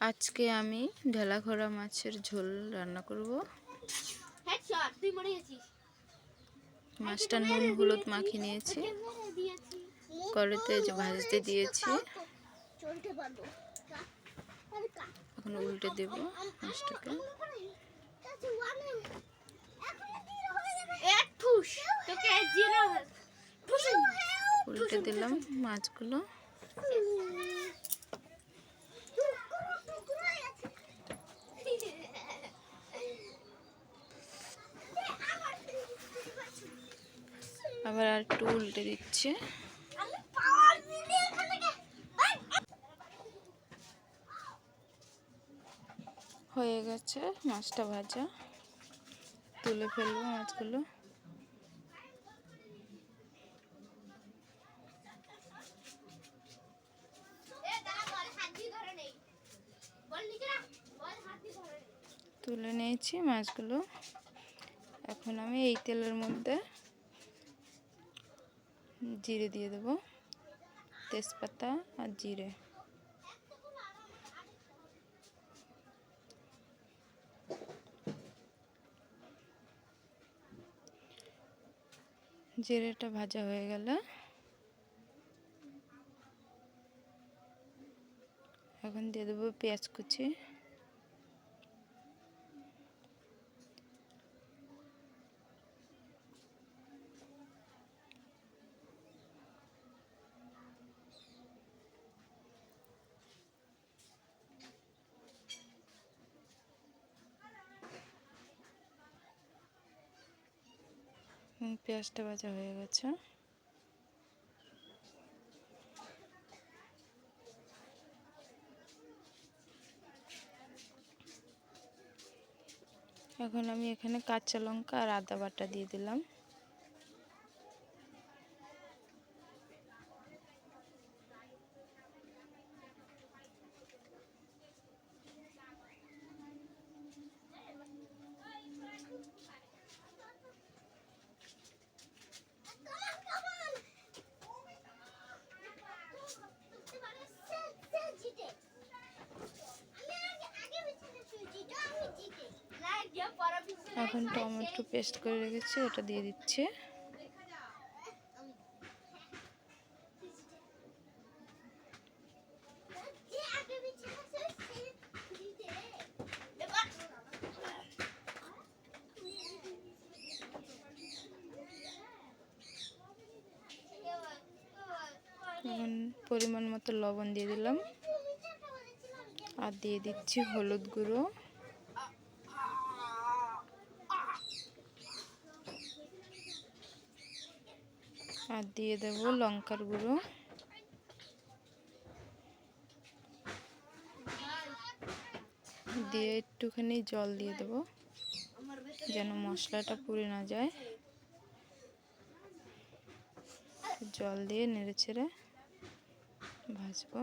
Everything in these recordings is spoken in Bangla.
আজকে আমি ঢেলাখড়া মাছের ঝোল রান্না করব। মাছটা নুন হলুদ মাখিয়ে নিয়েছি। কড়াইতে ভাজতে দিয়েছি। এখন উল্টে দেব মাছটাকে। উল্টে দিলাম মাছগুলো। আবার আর একটু উল্টে দিচ্ছে। হয়ে গেছে মাছটা ভাজা। তুলে ফেলব মাছগুলো। তুলে নিয়েছি মাছগুলো। এখন আমি এই তেলের মধ্যে জিরে দিয়ে দেবো। তেজপাতা আর জিরে। জিরেটা ভাজা হয়ে গেলে এখন দিয়ে দেবো পেঁয়াজ কুচি। হুম, পেঁয়াজটা ভাজা হয়ে গেছে। এখন আমি এখানে কাঁচা লঙ্কা আর আদা বাটা দিয়ে দিলাম। এখন টমেটো পেস্ট করে রেখেছি, ওটা দিয়ে দিচ্ছি। পরিমাণ মতো লবণ দিয়ে দিলাম। আর দিয়ে দিচ্ছি হলুদ গুঁড়ো। আর দিয়ে দেব লঙ্কার গুঁড়ো। দিয়ে একটুখানি জল দিয়ে দেব, যেন মশলাটা পুড়ে না যায়। জল দিয়ে নেড়ে ছেড়ে ভাজবো।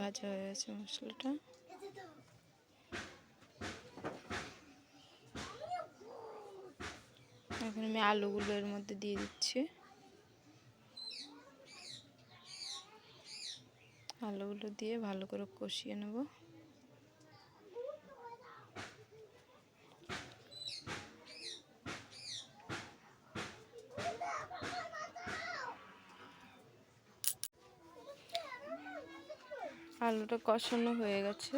ভাজা হয়ে গেছে মশলাটা। এখন আমি আলুগুলো এর মধ্যে দিয়ে দিচ্ছি। আলুগুলো দিয়ে ভালো করে কষিয়ে নেব। আলুটা কষানো হয়ে গেছে।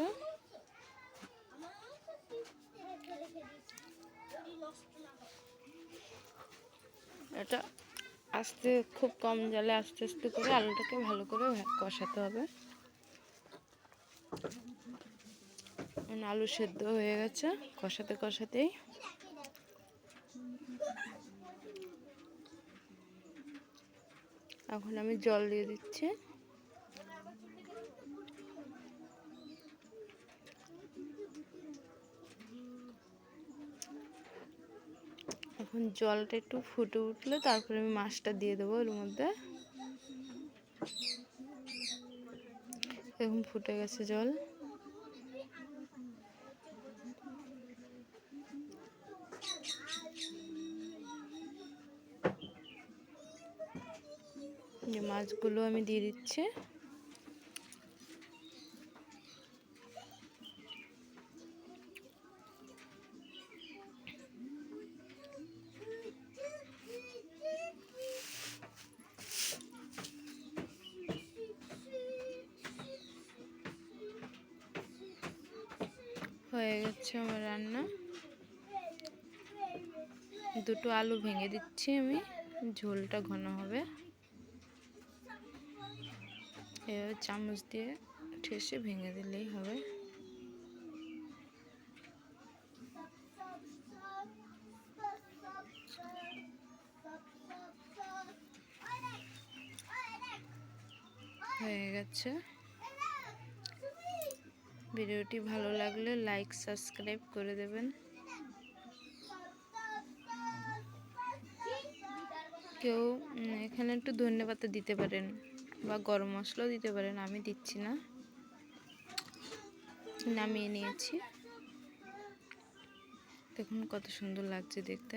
এটা আস্তে খুব কম জালে আস্তে আস্তে করে আলুটাকে ভালো করে কষাতে হবে। আলু সেদ্ধ হয়ে গেছে, কষাতে কষাতেই। এখন আমি জল দিয়ে দিচ্ছি। এখন জলটা একটু ফুটে উঠলে তারপরে আমি মাছটা দিয়ে দেবো এর মধ্যে। এখন ফুটে গেছে জল। যে মাছগুলো আমি দিয়ে দিচ্ছি। হয়ে গেছে আমার রান্না। দুটো আলু ভেঙে দিচ্ছি আমি, ঝোলটা ঘন হবে। এভাবে চামচ দিয়ে ঠেসে ভেঙে দিলেই হবে। হয়ে গেছে। ভিডিওটি ভালো লাগলে লাইক, সাবস্ক্রাইব করে দেবেন। কেউ এখানে একটু ধন্যবাদ দিতে পারেন বা গরম মশলাও দিতে পারেন, আমি দিচ্ছি না। নামিয়ে নিয়েছি। দেখুন কত সুন্দর লাগছে দেখতে।